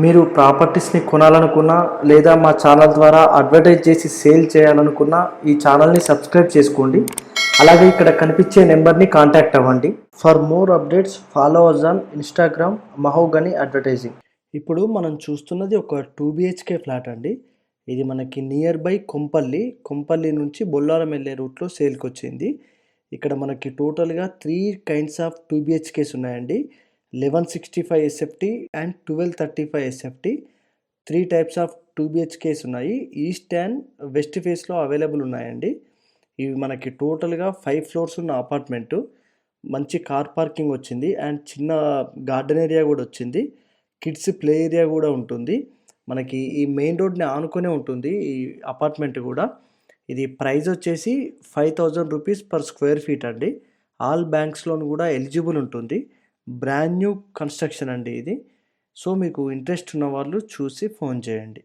మీరు ప్రాపర్టీస్ని కొనాలనుకున్నా లేదా మా ఛానల్ ద్వారా అడ్వర్టైజ్ చేసి సేల్ చేయాలనుకున్నా ఈ ఛానల్ని సబ్స్క్రైబ్ చేసుకోండి. అలాగే ఇక్కడ కనిపించే నెంబర్ని కాంటాక్ట్ అవ్వండి. For more updates follow us on Instagram mahogany advertising. ఇప్పుడు మనం చూస్తున్నది ఒక టూ బిహెచ్కే ఫ్లాట్ అండి. ఇది మనకి నియర్ బై కొంపల్లి. కొంపల్లి నుంచి బొల్లారం వెళ్ళే రూట్లో సేల్కి వచ్చింది. ఇక్కడ మనకి టోటల్గా three kinds of two BHKs ఉన్నాయండి. Eleven sixty five SFT and twelve thirty five SFT three types of two BHKs ఉన్నాయి. ఈస్ట్ అండ్ వెస్ట్ ఫేస్లో అవైలబుల్ ఉన్నాయండి. ఇవి మనకి టోటల్గా ఫైవ్ ఫ్లోర్స్ ఉన్న అపార్ట్మెంటు మంచి కార్ పార్కింగ్ వచ్చింది. అండ్ చిన్న గార్డెన్ ఏరియా కూడా వచ్చింది. కిడ్స్ ప్లే ఏరియా కూడా ఉంటుంది. మనకి ఈ మెయిన్ రోడ్ని ఆనుకునే ఉంటుంది ఈ అపార్ట్మెంట్ కూడా. ఇది ప్రైస్ వచ్చేసి five thousand rupees per square feet అండి. ఆల్ బ్యాంక్స్లోను కూడా ఎలిజిబుల్ ఉంటుంది. బ్రాండ్ న్యూ కన్స్ట్రక్షన్ అండి ఇది. సో మీకు ఇంట్రెస్ట్ ఉన్న వాళ్ళు చూసి ఫోన్ చేయండి.